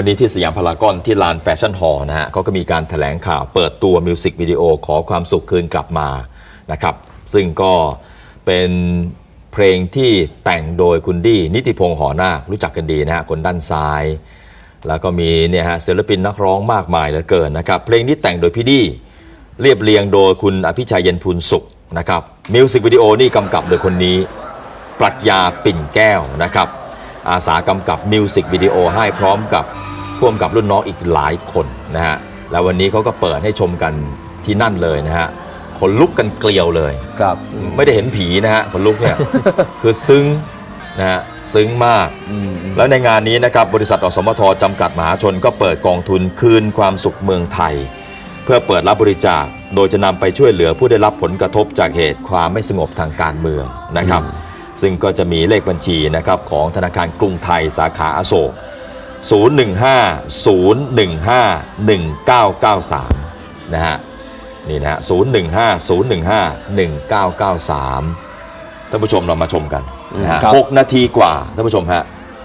วันนี้ที่สยามพารากอนที่ลานแฟชั่นฮอลล์นะฮะเขาก็มีการถแถลงข่าวเปิดตัวมิวสิกวิดีโอขอความสุขคืนกลับมานะครับ ซึ่งก็เป็นเพลงที่แต่งโดยคุณดี้นิติพงษ์หอนาครู้จักกันดีนะฮะคนด้านซ้าย แล้วก็มีเนี่ยฮะศิลปินนักร้องมากมายเหลือเกินนะครับ เพลงนี้แต่งโดยพี่ดี้เรียบเรียงโดยคุณอภิชัยเย็นพูนสุขนะครับมิวสิกวิดีโอนี่กำกับโดยคนนี้ปรัชญาปิ่นแก้วนะครับ อาสากำกับมิวสิกวิดีโอให้พร้อมกับพ่วงกับรุ่นน้องอีกหลายคนนะฮะแล้ววันนี้เขาก็เปิดให้ชมกันที่นั่นเลยนะฮะขนลุกกันเกลียวเลย ครับ ไม่ได้เห็นผีนะฮะขนลุกเนี่ย คือซึ้งนะฮะซึ้งมากอืมแล้วในงานนี้นะครับบริษัทอสมทจำกัดมหาชนก็เปิดกองทุนคืนความสุขเมืองไทย เพื่อเปิดรับบริจาค โดยจะนำไปช่วยเหลือผู้ได้รับผลกระทบจากเหตุความไม่สงบทางการเมืองนะครับ ซึ่งก็จะมีเลขบัญชีนะครับของธนาคารกรุงไทยสาขาอโศก 015-015-1993 นะฮะนี่นะฮะ015-015-1993 ท่านผู้ชมเรามาชมกันนะฮะครับหกนาทีกว่า ท่านผู้ชมฮะ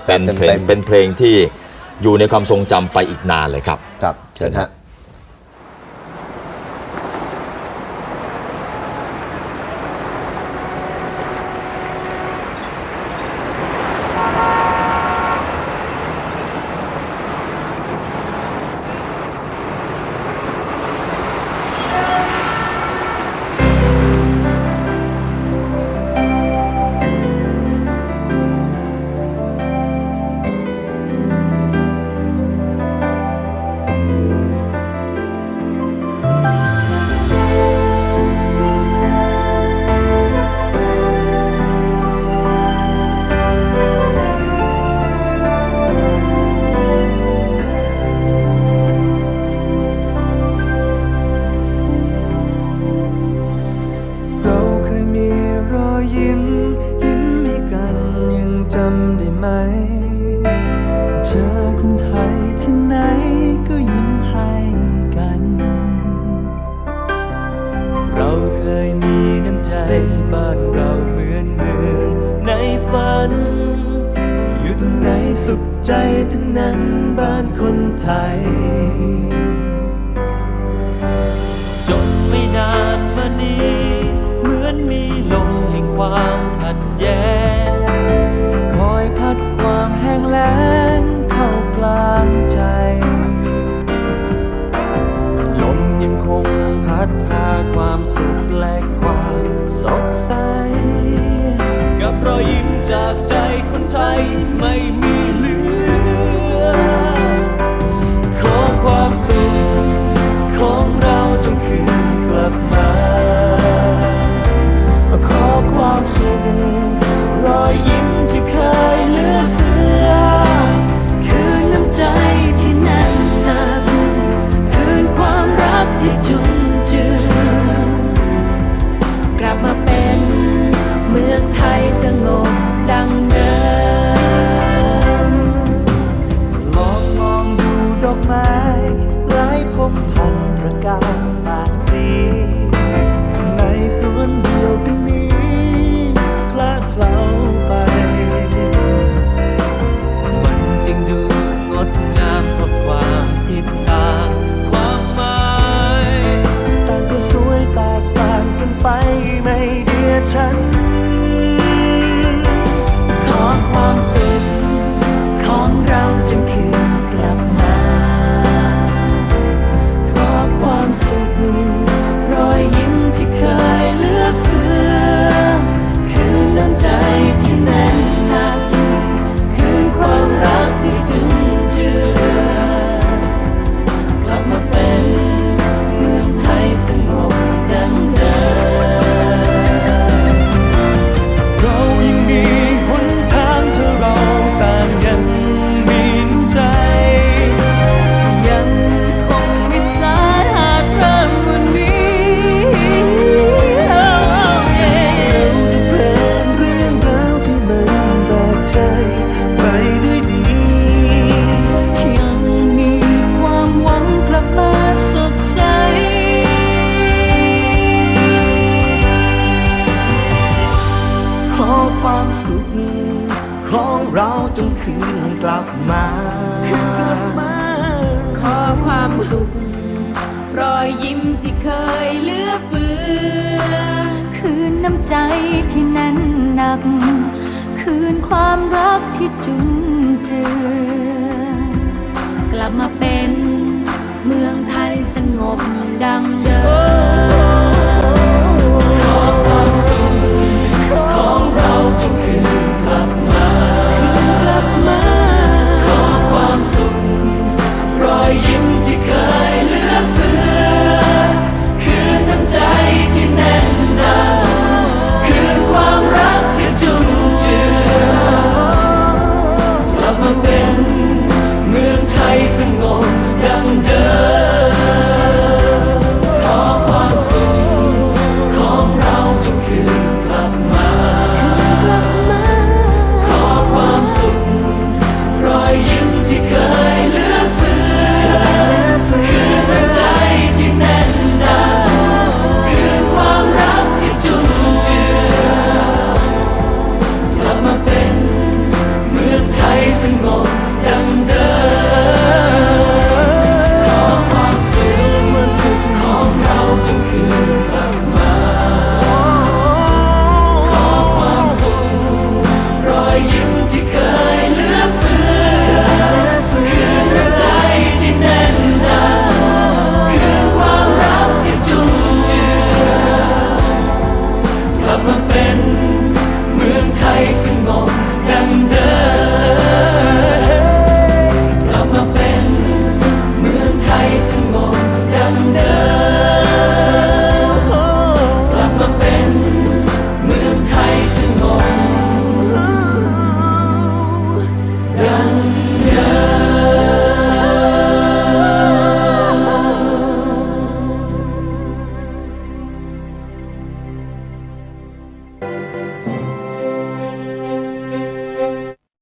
เป็นเพลเต็งมๆเป็นเพลงที่อยู่ในความทรงจำไปอีกนานเลยครับ ครับ เชิญฮะ จอคนไทยที่ไหนก็ยิ้มให้กัน เราเคยมีน้ำใจบ้านเราเหมือนเมืองในฝัน อยู่ตรงไหนสุขใจทั้งนั้นบ้านคนไทย จนไม่นานมานี้ เหมือนมีลมแห่งความขัด แปละความสดใส กับรอยยิ้มจากใจคนไทยไม่มี เราจงคืนกลับมาคืนกลับมา ขอความสุข รอยยิ้มที่เคยเหลือเฟือ คืนน้ำใจที่แน่นหนัก คืนความรักที่จุนเจือกลับมาเป็นเมืองไทยสงบดังเดิม